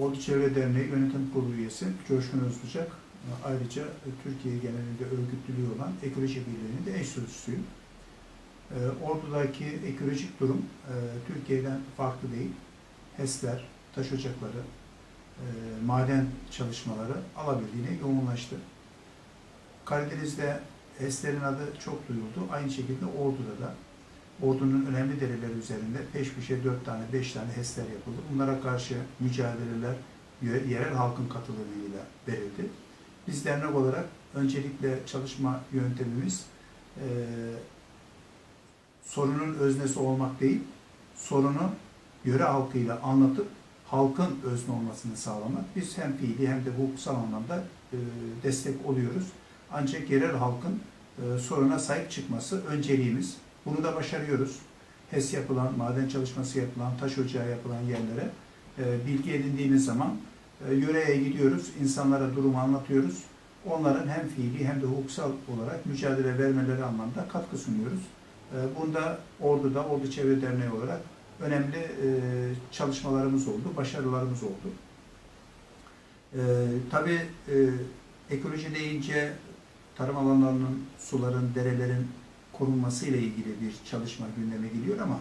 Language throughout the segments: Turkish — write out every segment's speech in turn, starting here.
Ordu Çevre Derneği Yönetim Kurulu üyesi Coşkun Özbucak. Ayrıca Türkiye genelinde örgütlülüğü olan Ekoloji Birliği'nin de eş sözcüsüyüm. Ee, Ordu'daki ekolojik durum e, Türkiye'den farklı değil. HES'ler, taş ocakları, e, maden çalışmaları alabildiğine yoğunlaştı. Karadeniz'de HES'lerin adı çok duyuldu. Aynı şekilde Ordu'da da Ordu'nun önemli dereleri üzerinde peş peşe 4 tane, 5 tane HES'ler yapıldı. Bunlara karşı mücadeleler yerel halkın katılımıyla verildi. Biz dernek olarak öncelikle çalışma yöntemimiz e, sorunun öznesi olmak değil, sorunu yöre halkıyla anlatıp halkın özne olmasını sağlamak. Biz hem fiili hem de hukuksal anlamda e, destek oluyoruz. Ancak yerel halkın e, soruna sahip çıkması önceliğimiz. Bunu da başarıyoruz. HES yapılan, maden çalışması yapılan, taş ocağı yapılan yerlere e, bilgi edindiğimiz zaman e, yöreye gidiyoruz, insanlara durumu anlatıyoruz. Onların hem fiili hem de hukuksal olarak mücadele vermeleri anlamda katkı sunuyoruz. E, Bunda Ordu'da, Ordu Çevre Derneği olarak önemli e, çalışmalarımız oldu, başarılarımız oldu. E, tabii e, ekoloji deyince tarım alanlarının, suların, derelerin korunması ile ilgili bir çalışma gündeme geliyor ama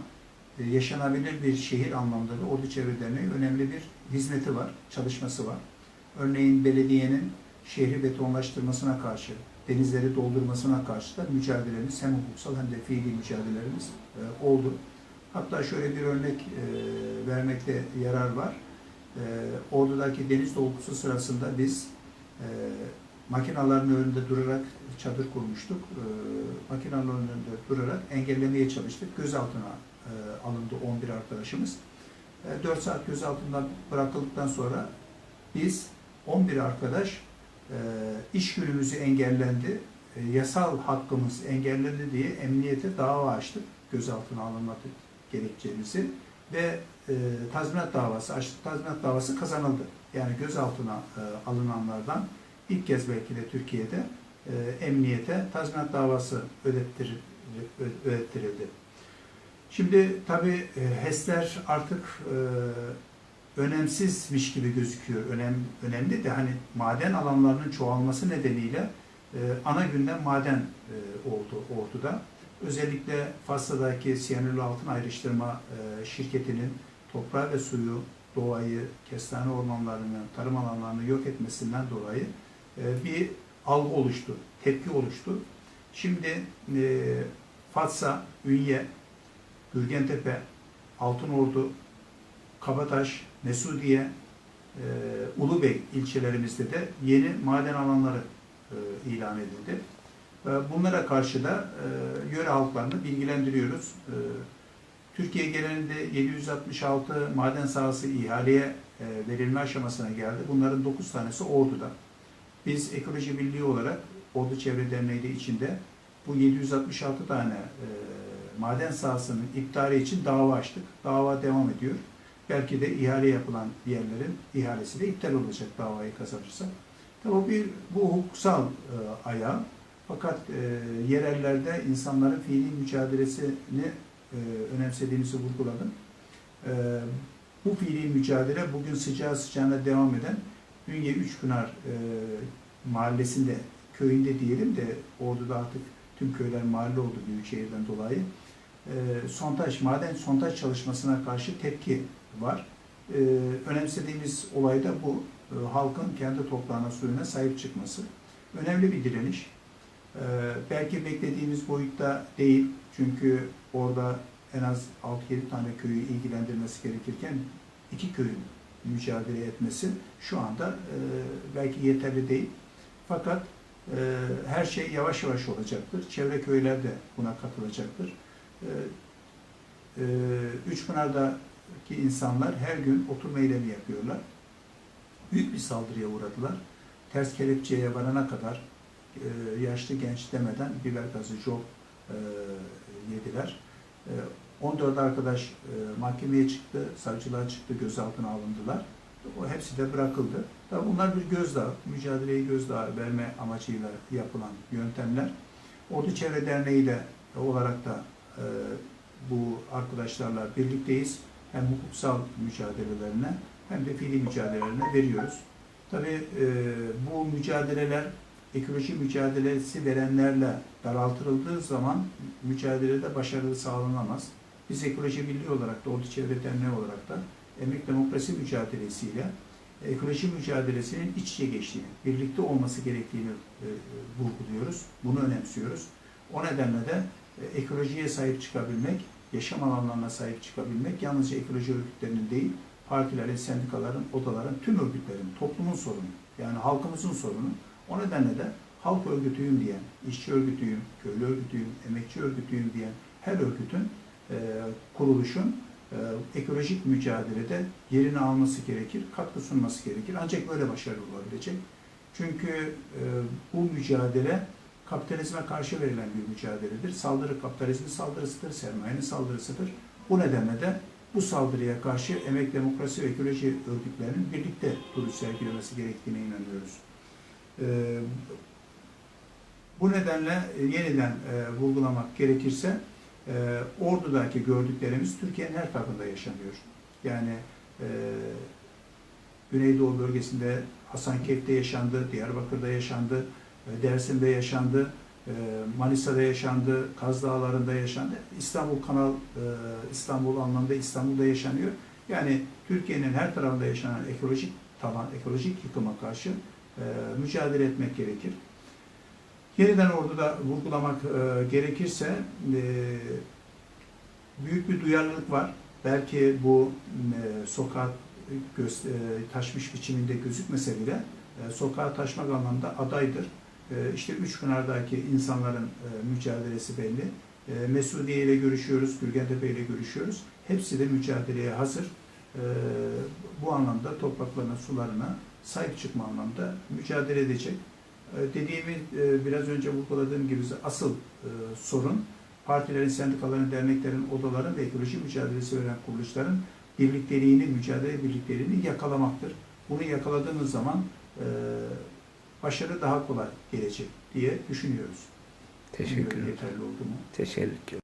e, yaşanabilir bir şehir anlamda da Ordu Çevre Derneği önemli bir hizmeti var, çalışması var. Örneğin belediyenin şehri betonlaştırmasına karşı, denizleri doldurmasına karşı da mücadelemiz hem hukuksal hem de fiili mücadelelerimiz e, oldu. Hatta şöyle bir örnek e, vermekte yarar var. E, Ordu'daki deniz dolgusu sırasında biz e, makinaların önünde durarak çadır kurmuştuk. E, makinaların önünde durarak engellemeye çalıştık. Gözaltına e, alındı 11 arkadaşımız. E, 4 saat gözaltında bırakıldıktan sonra biz 11 arkadaş e, iş günümüzü engellendi, e, yasal hakkımız engellendi diye emniyete dava açtık. Gözaltına alınmak gerekçemizi ve e, tazminat davası açtık. Tazminat davası kazanıldı. Yani gözaltına e, alınanlardan ilk kez belki de Türkiye'de e, emniyete tazminat davası ödettir, ö- ödettirildi. Şimdi tabii e, HES'ler artık e, önemsizmiş gibi gözüküyor. Önem, önemli de hani maden alanlarının çoğalması nedeniyle e, ana gündem maden e, oldu orduda. Özellikle Fas'ta'daki siyanürlü altın ayrıştırma e, şirketinin toprağı ve suyu, doğayı, kestane ormanlarını, tarım alanlarını yok etmesinden dolayı e, bir algı oluştu, tepki oluştu. Şimdi e, Fatsa, Ünye, Gürgentepe, Altınordu, Kabataş, Mesudiye, e, Ulubey ilçelerimizde de yeni maden alanları e, ilan edildi. E, bunlara karşı da e, yöre halklarını bilgilendiriyoruz. E, Türkiye genelinde 766 maden sahası ihaleye e, verilme aşamasına geldi. Bunların 9 tanesi Ordu'da. Biz Ekoloji Birliği olarak Ordu Çevre Derneği de içinde bu 766 tane e, maden sahasının iptali için dava açtık. Dava devam ediyor. Belki de ihale yapılan yerlerin ihalesi de iptal olacak davayı kazanırsa. Tabii bir, bu hukuksal e, ayağı. Fakat e, yerellerde insanların fiili mücadelesini e, önemsediğimizi vurguladım. E, bu fiili mücadele bugün sıcağı sıcağına devam eden Ünye Üçpınar e, mahallesinde, köyünde diyelim de Ordu'da artık tüm köyler mahalle oldu Büyükşehir'den dolayı. E, sontaj, maden sontaj çalışmasına karşı tepki var. E, önemsediğimiz olay da bu. E, halkın kendi toprağına, suyuna sahip çıkması. Önemli bir direniş. E, belki beklediğimiz boyutta değil. Çünkü orada en az 6-7 tane köyü ilgilendirmesi gerekirken iki köyün mücadele etmesi şu anda e, belki yeterli değil. Fakat e, her şey yavaş yavaş olacaktır. Çevre köyler de buna katılacaktır. E, e, Üçpınar'daki insanlar her gün oturma eylemi yapıyorlar. Büyük bir saldırıya uğradılar. Ters kelepçeye varana kadar e, yaşlı genç demeden biber gazı job e, yediler. E, 14 arkadaş e, mahkemeye çıktı, savcılığa çıktı, gözaltına alındılar. O hepsi de bırakıldı. Tabii bunlar bir gözdağı, mücadeleyi gözdağı verme amacıyla yapılan yöntemler. Ordu Çevre Derneği ile olarak da e, bu arkadaşlarla birlikteyiz. Hem hukuksal mücadelelerine hem de fiili mücadelelerine veriyoruz. Tabii e, bu mücadeleler ekoloji mücadelesi verenlerle daraltıldığı zaman mücadelede başarılı sağlanamaz. Biz Ekoloji Birliği olarak da, Ordu Çevre Derneği olarak da emek demokrasi mücadelesiyle ekoloji mücadelesinin iç içe geçtiğini, birlikte olması gerektiğini e, e, vurguluyoruz. Bunu önemsiyoruz. O nedenle de e, ekolojiye sahip çıkabilmek, yaşam alanlarına sahip çıkabilmek yalnızca ekoloji örgütlerinin değil, partilerin, sendikaların, odaların, tüm örgütlerin, toplumun sorunu. Yani halkımızın sorunu. O nedenle de halk örgütüyüm diyen, işçi örgütüyüm, köylü örgütüyüm, emekçi örgütüyüm diyen her örgütün, e, kuruluşun e, ekolojik mücadelede yerini alması gerekir, katkı sunması gerekir. Ancak böyle başarılı olabilecek. Çünkü e, bu mücadele kapitalizme karşı verilen bir mücadeledir. Saldırı kapitalizmin saldırısıdır, sermayenin saldırısıdır. Bu nedenle de bu saldırıya karşı emek, demokrasi ve ekoloji örgütlerinin birlikte duruş sergilemesi gerektiğine inanıyoruz. E, bu nedenle e, yeniden e, vurgulamak gerekirse e, Ordu'daki gördüklerimiz Türkiye'nin her tarafında yaşanıyor. Yani e, Güneydoğu bölgesinde Hasankeyf'te yaşandı, Diyarbakır'da yaşandı, e, Dersim'de yaşandı, Manisa'da yaşandı, Kaz Dağları'nda yaşandı. İstanbul Kanal, İstanbul anlamda İstanbul'da yaşanıyor. Yani Türkiye'nin her tarafında yaşanan ekolojik taban, ekolojik yıkıma karşı mücadele etmek gerekir. Yeniden orada vurgulamak e, gerekirse e, büyük bir duyarlılık var. Belki bu e, e, taşmış biçiminde gözükmese bile e, sokağa taşmak anlamda adaydır. E, işte Üçpınar'daki insanların e, mücadelesi belli. E, Mesudiye ile görüşüyoruz, Gürgentepe ile görüşüyoruz. Hepsi de mücadeleye hazır. E, bu anlamda topraklarına, sularına sahip çıkma anlamda mücadele edecek. E, Dediğimi e, biraz önce vurguladığım gibi asıl e, sorun partilerin, sendikaların, derneklerin, odaların ve ekoloji mücadelesi veren kuruluşların birlikteliğini, mücadele birlikteliğini yakalamaktır. Bunu yakaladığımız zaman e, başarı daha kolay gelecek diye düşünüyoruz. Teşekkür ederim. Yeterli oldu mu? Teşekkür